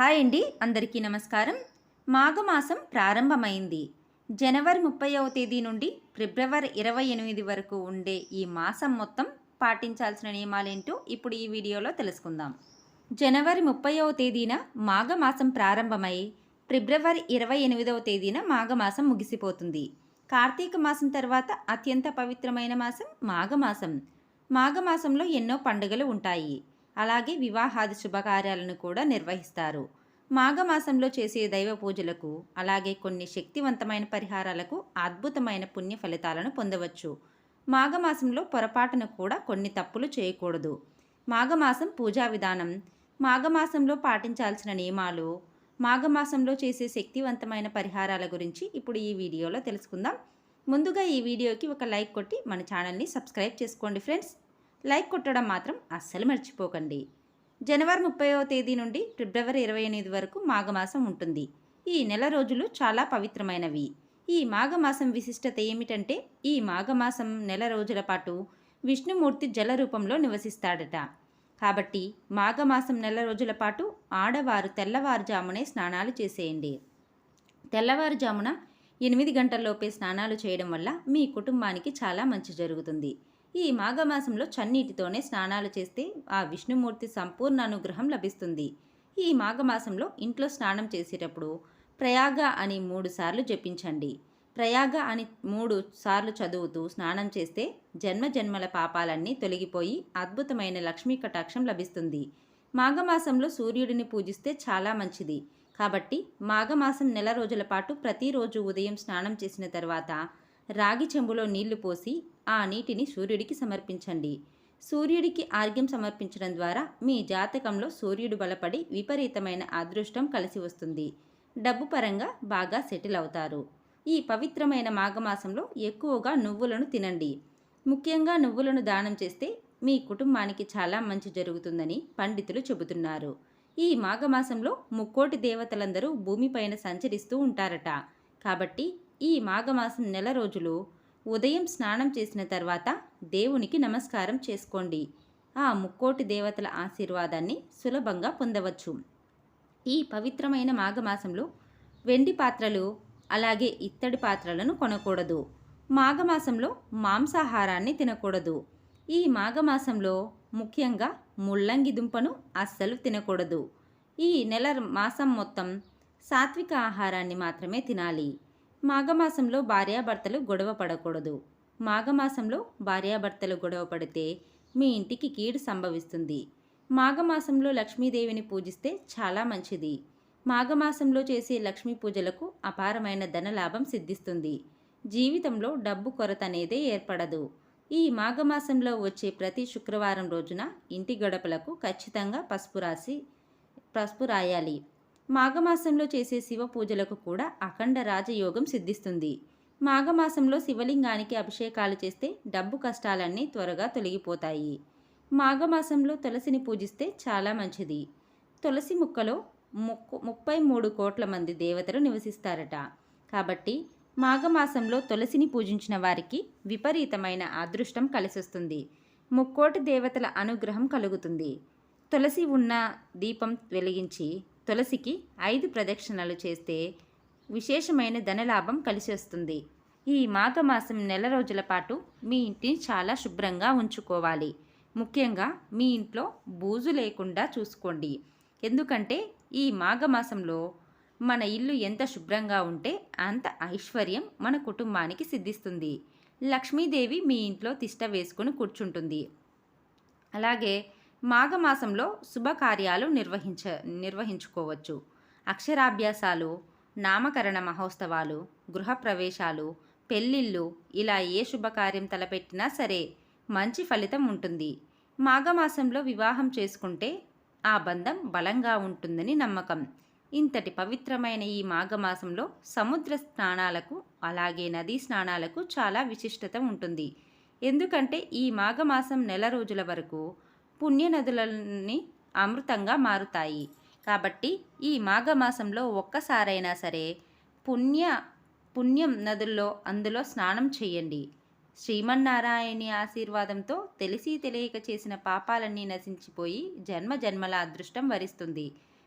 Hi అండి అందరికీ నమస్కారం. మాఘమాసం ప్రారంభమైంది. జనవరి ముప్పైవ తేదీ నుండి ఫిబ్రవరి ఇరవై ఎనిమిది వరకు ఉండే ఈ మాసం మొత్తం పాటించాల్సిన నియమాలేంటో ఇప్పుడు ఈ వీడియోలో తెలుసుకుందాం. జనవరి ముప్పైవ తేదీన మాఘమాసం ప్రారంభమై ఫిబ్రవరి ఇరవై ఎనిమిదవ తేదీన మాఘమాసం ముగిసిపోతుంది. కార్తీక మాసం తర్వాత అత్యంత పవిత్రమైన మాసం మాఘమాసం. మాఘమాసంలో ఎన్నో పండుగలు ఉంటాయి. అలాగే వివాహాది శుభకార్యాలను కూడా నిర్వహిస్తారు. మాఘమాసంలో చేసే దైవ పూజలకు అలాగే కొన్ని శక్తివంతమైన పరిహారాలకు అద్భుతమైన పుణ్య ఫలితాలను పొందవచ్చు. మాఘమాసంలో పొరపాటున కూడా కొన్ని తప్పులు చేయకూడదు. మాఘమాసం పూజా విధానం. మాఘమాసంలో పాటించాల్సిన నియమాలు. మాఘమాసంలో చేసే శక్తివంతమైన పరిహారాల గురించి ఇప్పుడు ఈ వీడియోలో తెలుసుకుందాం. ముందుగా ఈ వీడియోకి ఒక లైక్ కొట్టి మన ఛానల్ని సబ్స్క్రైబ్ చేసుకోండి ఫ్రెండ్స్. లైక్ కొట్టడం మాత్రం అస్సలు మర్చిపోకండి. జనవరి ముప్పైవ తేదీ నుండి ఫిబ్రవరి ఇరవై ఎనిమిది వరకు మాఘమాసం ఉంటుంది. ఈ నెల రోజులు చాలా పవిత్రమైనవి. ఈ మాఘమాసం విశిష్టత ఏమిటంటే ఈ మాఘమాసం నెల రోజుల పాటు విష్ణుమూర్తి జల రూపంలో నివసిస్తాడట. కాబట్టి మాఘమాసం నెల రోజుల పాటు ఆడవారు తెల్లవారుజామునే స్నానాలు చేసేయండి. తెల్లవారుజామున ఎనిమిది గంటల్లోపే స్నానాలు చేయడం వల్ల మీ కుటుంబానికి చాలా మంచి జరుగుతుంది. ఈ మాఘమాసంలో చన్నీటితోనే స్నానాలు చేస్తే ఆ విష్ణుమూర్తి సంపూర్ణ అనుగ్రహం లభిస్తుంది. ఈ మాఘమాసంలో ఇంట్లో స్నానం చేసేటప్పుడు ప్రయాగ అని మూడు సార్లు జపించండి. ప్రయాగ అని మూడు సార్లు చదువుతూ స్నానం చేస్తే జన్మ జన్మల పాపాలన్నీ తొలగిపోయి అద్భుతమైన లక్ష్మీ కటాక్షం లభిస్తుంది. మాఘమాసంలో సూర్యుడిని పూజిస్తే చాలా మంచిది. కాబట్టి మాఘమాసం నెల రోజుల పాటు ప్రతిరోజు ఉదయం స్నానం చేసిన తర్వాత రాగి చెంబులో నీళ్ళు పోసి ఆ నీటిని సూర్యుడికి సమర్పించండి. సూర్యుడికి ఆర్గ్యం సమర్పించడం ద్వారా మీ జాతకంలో సూర్యుడు బలపడి విపరీతమైన అదృష్టం కలిసి వస్తుంది. డబ్బు పరంగా బాగా సెటిల్ అవుతారు. ఈ పవిత్రమైన మాఘమాసంలో ఎక్కువగా నువ్వులను తినండి. ముఖ్యంగా నువ్వులను దానం చేస్తే మీ కుటుంబానికి చాలా మంచి జరుగుతుందని పండితులు చెబుతున్నారు. ఈ మాఘమాసంలో ముక్కోటి దేవతలందరూ భూమిపైన సంచరిస్తూ ఉంటారట. కాబట్టి ఈ మాఘమాసం నెల రోజులు ఉదయం స్నానం చేసిన తర్వాత దేవునికి నమస్కారం చేసుకోండి. ఆ ముక్కోటి దేవతల ఆశీర్వాదాన్ని సులభంగా పొందవచ్చు. ఈ పవిత్రమైన మాఘమాసంలో వెండి పాత్రలు అలాగే ఇత్తడి పాత్రలను కొనకూడదు. మాఘమాసంలో మాంసాహారాన్ని తినకూడదు. ఈ మాఘమాసంలో ముఖ్యంగా ముల్లంగి దుంపను అస్సలు తినకూడదు. ఈ నెల మాసం మొత్తం సాత్విక ఆహారాన్ని మాత్రమే తినాలి. మాఘమాసంలో భార్యాభర్తలు గొడవ పడకూడదు. మాఘమాసంలో భార్యాభర్తలు గొడవ పడితే మీ ఇంటికి కీడు సంభవిస్తుంది. మాఘమాసంలో లక్ష్మీదేవిని పూజిస్తే చాలా మంచిది. మాఘమాసంలో చేసే లక్ష్మీ పూజలకు అపారమైన ధనలాభం సిద్ధిస్తుంది. జీవితంలో డబ్బు కొరత అనేదే ఏర్పడదు. ఈ మాఘమాసంలో వచ్చే ప్రతి శుక్రవారం రోజున ఇంటి గడపలకు ఖచ్చితంగా పసుపు రాసి పసుపు రాయాలి. మాఘమాసంలో చేసే శివ పూజలకు కూడా అఖండ రాజయోగం సిద్ధిస్తుంది. మాఘమాసంలో శివలింగానికి అభిషేకాలు చేస్తే డబ్బు కష్టాలన్నీ త్వరగా తొలగిపోతాయి. మాఘమాసంలో తులసిని పూజిస్తే చాలా మంచిది. తులసి ముక్కలో ముక్కు ముప్పై మూడు కోట్ల మంది దేవతలు నివసిస్తారట. కాబట్టి మాఘమాసంలో తులసిని పూజించిన వారికి విపరీతమైన అదృష్టం కలిసొస్తుంది. ముక్కోటి దేవతల అనుగ్రహం కలుగుతుంది. తులసి ఉన్న దీపం వెలిగించి తులసికి ఐదు ప్రదక్షిణలు చేస్తే విశేషమైన ధనలాభం కలిసి వస్తుంది ఈ మాఘమాసం నెల రోజుల పాటు మీ ఇంటిని చాలా శుభ్రంగా ఉంచుకోవాలి. ముఖ్యంగా మీ ఇంట్లో బూజు లేకుండా చూసుకోండి. ఎందుకంటే ఈ మాఘమాసంలో మన ఇల్లు ఎంత శుభ్రంగా ఉంటే అంత ఐశ్వర్యం మన కుటుంబానికి సిద్ధిస్తుంది. లక్ష్మీదేవి మీ ఇంట్లో తిష్ట వేసుకుని కూర్చుంటుంది. అలాగే మాఘమాసంలో శుభకార్యాలు నిర్వహించ నిర్వహించుకోవచ్చు. అక్షరాభ్యాసాలు నామకరణ మహోత్సవాలు గృహప్రవేశాలు పెళ్ళిళ్ళు ఇలా ఏ శుభకార్యం తలపెట్టినా సరే మంచి ఫలితం ఉంటుంది. మాఘమాసంలో వివాహం చేసుకుంటే ఆ బంధం బలంగా ఉంటుందని నమ్మకం. ఇంతటి పవిత్రమైన ఈ మాఘమాసంలో సముద్ర స్నానాలకు అలాగే నదీ స్నానాలకు చాలా విశిష్టత ఉంటుంది. ఎందుకంటే ఈ మాఘమాసం నెల రోజుల వరకు పుణ్యనదులని అమృతంగా మారుతాయి. కాబట్టి ఈ మాఘమాసంలో ఒక్కసారైనా సరే పుణ్య పుణ్యం నదుల్లో అందులో స్నానం చేయండి. శ్రీమన్నారాయణి ఆశీర్వాదంతో తెలిసి తెలియక చేసిన పాపాలన్నీ నశించిపోయి జన్మ జన్మల అదృష్టం వరిస్తుంది.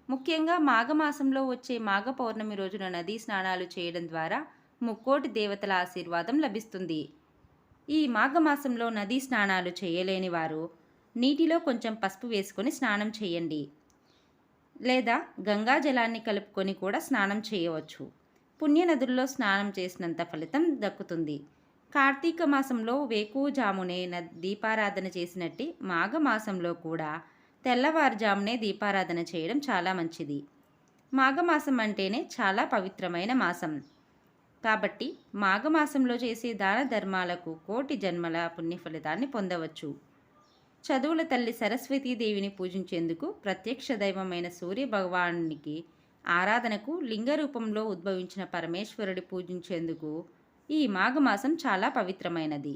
ముఖ్యంగా మాఘమాసంలో వచ్చే మాఘ పౌర్ణమి రోజున నదీ స్నానాలు చేయడం ద్వారా ముక్కోటి దేవతల ఆశీర్వాదం లభిస్తుంది. ఈ మాఘమాసంలో నదీ స్నానాలు చేయలేని వారు నీటిలో కొంచెం పసుపు వేసుకొని స్నానం చేయండి. లేదా గంగా జలాన్ని కలుపుకొని కూడా స్నానం చేయవచ్చు. పుణ్యనదుల్లో స్నానం చేసినంత ఫలితం దక్కుతుంది. కార్తీక మాసంలో వేకువజామునే న దీపారాధన చేసినట్టే మాఘమాసంలో కూడా తెల్లవారుజామునే దీపారాధన చేయడం చాలా మంచిది. మాఘమాసం అంటేనే చాలా పవిత్రమైన మాసం. కాబట్టి మాఘమాసంలో చేసే దాన ధర్మాలకు కోటి జన్మల పుణ్య ఫలితాన్ని పొందవచ్చు. చదువుల తల్లి సరస్వతీదేవిని పూజించేందుకు ప్రత్యక్ష దైవమైన సూర్య భగవానునికి ఆరాధనకు లింగ రూపంలో ఉద్భవించిన పరమేశ్వరుడి పూజించేందుకు ఈ మాఘమాసం చాలా పవిత్రమైనది.